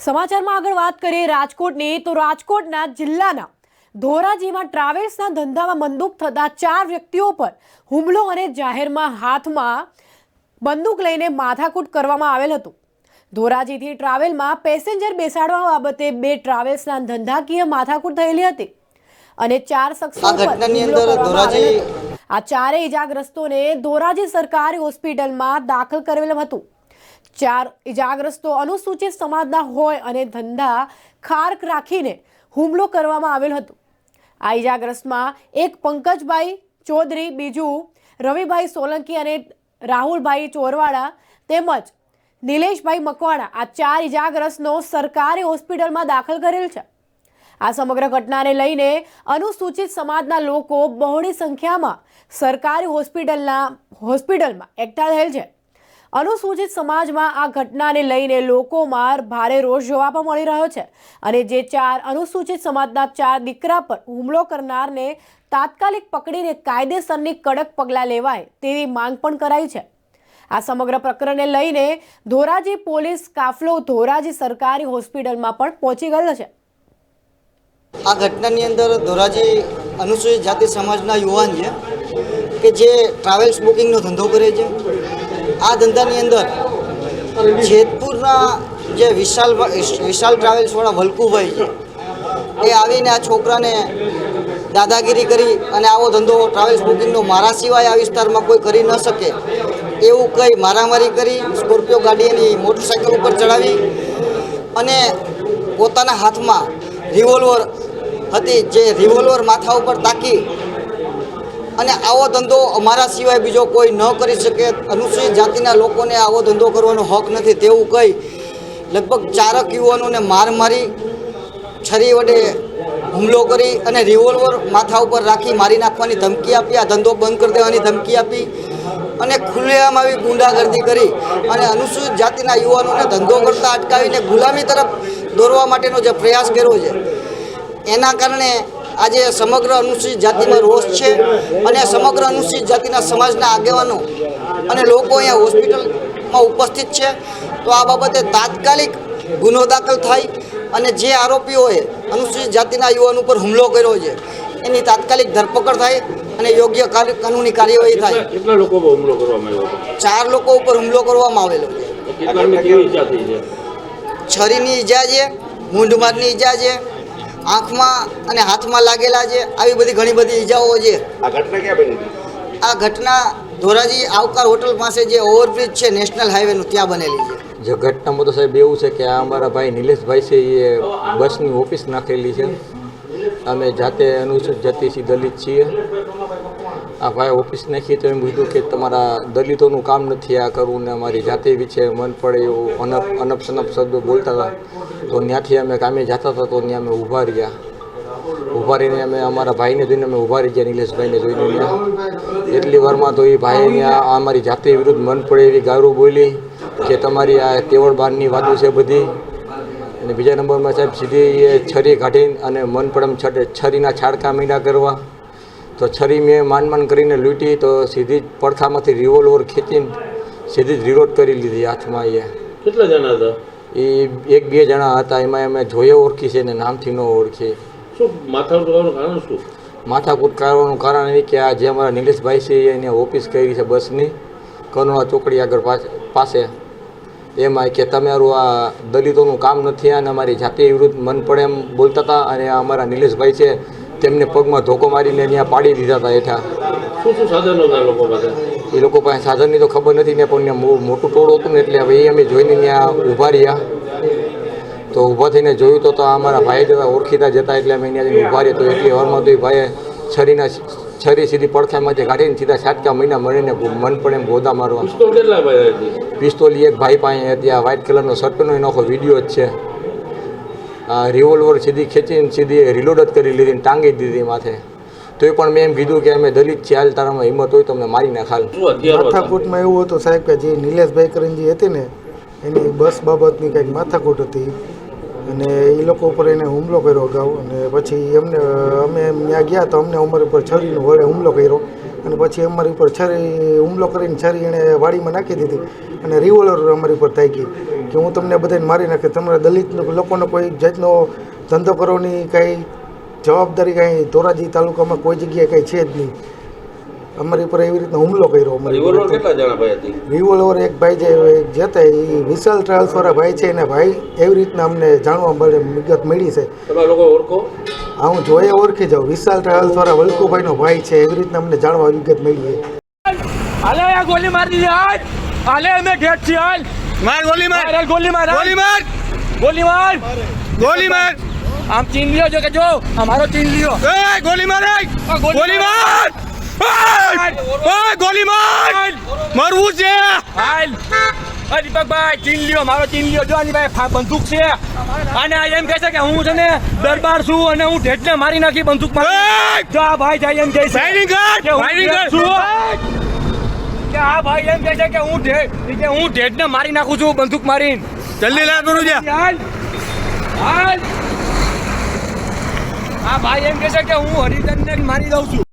સમાચારમાં આગળ વાત કરીએ રાજકોટની તો રાજકોટના જિલ્લાના ધોરાજીમાં ટ્રાવેલ્સના ધંધામાં બંદૂક થતા ચાર વ્યક્તિઓ પર હુમલો અને જાહેરમાં હાથમાં બંદૂક લઈને માથાકૂટ કરવામાં આવેલ હતું ધોરાજીથી ટ્રાવેલમાં પેસેન્જર બેસાડવા બાબતે બે ટ્રાવેલ્સના ધંધાકીય માથાકૂટ થયેલી હતી અને ચાર શખ્સો પર. આ ચારેય ઇજાગ્રસ્તોને ધોરાજી સરકારી હોસ્પિટલમાં દાખલ કરેલ હતું ચાર ઇજાગ્રસ્તો અનુસૂચિત સમાજના હોય અને ધંધા ખારક રાખીને હુમલો કરવામાં આવેલ હતો. આ ઇજાગ્રસ્તમાં એક પંકજભાઈ ચૌધરી, બીજું રવિભાઈ સોલંકી અને રાહુલભાઈ ચોરવાડા તેમજ નિલેશભાઈ મકવાણા. આ ચાર ઇજાગ્રસ્તનો સરકારી હોસ્પિટલમાં દાખલ કરેલ છે. આ સમગ્ર ઘટનાને લઈને અનુસૂચિત સમાજના લોકો બહોળી સંખ્યામાં સરકારી હોસ્પિટલના, હોસ્પિટલમાં એકઠા થયેલ છે. અનુસૂચિત સમાજમાં આ ઘટનાને લઈને લોકોમાં ભારે રોષ જોવા પણ મળી રહ્યો છે. અને જે ચાર અનુસૂચિત સમાજના ચાર દીકરા પર હુમલો કરનારને તાત્કાલિક પકડીને કાયદેસરની કડક પગલાં લેવાય તેવી માંગ પણ કરાઈ છે. આ સમગ્ર પ્રકરણને લઈને ધોરાજી પોલીસ કાફલો ધોરાજી સરકારી હોસ્પિટલમાં પણ પહોંચી ગયો છે. આ ઘટનાની અંદર ધોરાજી અનુસૂચિત જાતિ સમાજના યુવાન છે કે જે ટ્રાવેલ્સ બુકિંગનો ધંધો કરે છે. આ ધંધાની અંદર જેતપુરના જે વિશાલ વિશાલ ટ્રાવેલ્સવાળા વલકુભાઈ છે એ આવીને આ છોકરાને દાદાગીરી કરી અને આવો ધંધો ટ્રાવેલ્સ બુકિંગનો મારા સિવાય આ વિસ્તારમાં કોઈ કરી ન શકે એવું કંઈ મારામારી કરી, સ્કોર્પિયો ગાડી એની મોટરસાઇકલ ઉપર ચડાવી અને પોતાના હાથમાં રિવોલ્વર હતી જે રિવોલ્વર માથા ઉપર તાકી અને આવો ધંધો અમારા સિવાય બીજો કોઈ ન કરી શકે. અનુસૂચિત જાતિના લોકોને આવો ધંધો કરવાનો હક નથી તેવું કહી લગભગ ચારક યુવાનોને માર મારી, છરી વડે હુમલો કરી અને રિવોલ્વર માથા ઉપર રાખી મારી નાખવાની ધમકી આપી, આ ધંધો બંધ કરી દેવાની ધમકી આપી અને ખુલ્લેઆમ આવી ગુંડાગર્દી કરી. અને અનુસૂચિત જાતિના યુવાનોને ધંધો કરતા અટકાવીને ગુલામી તરફ દોરવા માટેનો જે પ્રયાસ કર્યો છે, એના કારણે આજે સમગ્ર અનુસૂચિત જાતિમાં રોષ છે અને સમગ્ર અનુસૂચિત જાતિના સમાજના આગેવાનો અને લોકો અહીંયા હોસ્પિટલમાં ઉપસ્થિત છે. તો આ બાબતે તાત્કાલિક ગુનો દાખલ થાય અને જે આરોપીઓએ અનુસૂચિત જાતિના યુવાન ઉપર હુમલો કર્યો છે એની તાત્કાલિક ધરપકડ થાય અને યોગ્ય કાનૂની કાર્યવાહી થાય. કેટલા લોકો પર હુમલો કરવામાં આવ્યો ચાર લોકો ઉપર હુમલો કરવામાં આવેલો છે. છરીની ઈજા છે મૂંઢમારની ઈજા છે આંખમાં અને હાથમાં લાગેલા છે આવી બધી ઘણી બધી ઈજાઓ છે. આ ઘટના ક્યાં બની હતી? આ ઘટના ધોરાજી આવકાર હોટલ પાસે જે ઓવરબ્રિજ છે નેશનલ હાઈવેનું ત્યાં બનેલી છે. જે ઘટનામાં તો સાહેબ એવું છે કે આ અમારા ભાઈ નિલેશભાઈ છે એ બસની ઓફિસ નાખેલી છે. અમે જાતે અનુસૂચિત જાતિથી દલિત છીએ. આ ભાઈ ઓફિસ નાખી તો એમ કીધું કે તમારા દલિતોનું કામ નથી આ કરવું ને અમારી જાતિ વિશે મન પડે એવું અનપ અનપ સનપ શબ્દો બોલતા હતા. તો ત્યાંથી અમે કામે જતા હતા તો ત્યાં અમે ઊભા રહ્યા. ઊભા રહીને અમે અમારા ભાઈને જોઈને અમે ઊભા રહી ગયા નિલેશભાઈને જોઈને એટલી વારમાં તો એ ભાઈને આ અમારી જાતિ વિરુદ્ધ મન પડે એવી ગારું બોલી કે તમારી આ તેવડ બારની વાતો છે બધી. અને બીજા નંબરમાં સાહેબ સીધી એ છરી કાઢીને અને મન પડમ છટ, છરીના છાડકા મીંડા કરવા. તો છરી મેં માન માન કરીને લૂંટી તો સીધી જ પડખામાંથી રિવોલ્વર ખેંચીને સીધી જ રિલોડ કરી લીધી હાથમાં એ. કેટલા જણા હતા? એ એક બે જણા હતા એમાં અમે જોયે ઓળખી છે ને નામથી ન ઓળખી. શું માથા ઉઠવાનું કારણ શું? માથાકૂટ કરવાનું કારણ એ કે આ જે અમારા નિલેશભાઈ છે એને ઓફિસ કરી છે બસની કનોળા ચોકડી આગળ પાસે. એમાં કે તમારું આ દલિતોનું કામ નથી અને અમારી જાતિ વિરુદ્ધ મન પડે એમ બોલતા હતા અને આ અમારા નિલેશભાઈ છે તેમને પગમાં ધોકો મારીને ત્યાં પાડી દીધા હતા હેઠા. શું શું સાધનો હતા લોકો પાસે? એ લોકો પાસે સાધનની તો ખબર નથી ને પણ ત્યાં મોટું ટોળું હતું ને એટલે હવે એ અમે જોઈને ત્યાં ઊભા રહ્યા. તો ઊભા થઈને જોયું તો તો અમારા ભાઈ જતા ઓળખીતા જતા એટલે અમે ત્યાં ઊભા રહ્યા. તો એટલી વારમાં તો એ ભાઈએ છરીના છરી સીધી પડખામાંથી કાઢીને સીધા સાતકા મહિના મળીને મન પણ એમ ગોદા મારવા. પિસ્તોલ એક ભાઈ પાસે આ વ્હાઇટ કલરનો શર્ટનો એનો આખો વીડિયો જ છે. રિવોલ્વર સીધી ખેંચીને સીધી રિલોડ જ કરી લીધી ને ટાંગી જ દીધી માથે. તોય પણ મેં એમ કીધું કે અમે દલિત છે હાલ તારામાં હિંમત હોય તમને મારી નાખ હાલ. શું હથિયારો હતા? માથાકૂટમાં એવું હતું સાહેબ કે જે નિલેશભાઈ કરીને જે હતી ને એની બસ બાબતની કંઈક માથાકૂટ હતી. અને એ લોકો ઉપર એને હુમલો કર્યો અગાઉ. અને પછી એમને અમે ત્યાં ગયા તો અમને ઉંમર ઉપર છરીનો વડે હુમલો કર્યો. અને પછી અમારી ઉપર છરી, હુમલો કરીને છરી એણે વાડીમાં નાખી દીધી અને રિવોલ્વર અમારી ઉપર થાકી. કે હું તમને બધાને મારી નાખે, તમારા દલિત લોકોનો કોઈ જાતનો ધંધો કરવાની કાંઈ જવાબદારી, કાંઈ ધોરાજી તાલુકામાં કોઈ જગ્યાએ કાંઈ છે જ નહીં. અમારી ઉપર એવી રીતના હુમલો કર્યો અમારી રિવોલ્વર કેટલા જણા ભાઈ હતી? રિવોલ્વર એક ભાઈ જે જે એ વિશાલ ટ્રાવેલ્સ વાળા ભાઈ છે એને ભાઈ એવી રીતના અમને જાણવા મળે વિગત મળી છે. તમે લોકો ઓળખો? આ હું જોઈએ ઓળખી જાઉં. વિશાલ ટ્રાવેલ્સ વાળા વલ્કુભાઈનો ભાઈ છે એવી રીતના અમને જાણવા વિગત મળી છે. હાલે આ ગોલી માર દીધી હાલ! હાલે અમે હાલ! માર ગોલી માર! ગોલી માર. ગોલી માર! ગોલી માર! ગોલી માર! આમ ચીન લ્યો જો કે જો અમારો ચીન લ્યો. એ ગોલી માર આ ગોલી માર! ગોલી માર! મરવું છે! હાલ! દીપકભાઈ ચીન લ્યો મારો ચીન લ્યો. જો આની પાસે બંદૂક છે. અને આ એમ કહે છે કે હું છે ને દરબાર છું અને હું ઢેટને મારી નાખી બંદૂક મારી! જો આ ભાઈ જાય એમ કહે છે ફાયરિંગ કર ફાયરિંગ કર છું. કે આ ભાઈ એમ કહે છે કે હું ઢેટ કે હું ઢેટને મારી નાખું છું બંદૂક મારીને. જલ્દી લા કરું હાલ! હાલ! આ ભાઈ એમ કહે છે કે હું હરિજનને મારી દઉં છું.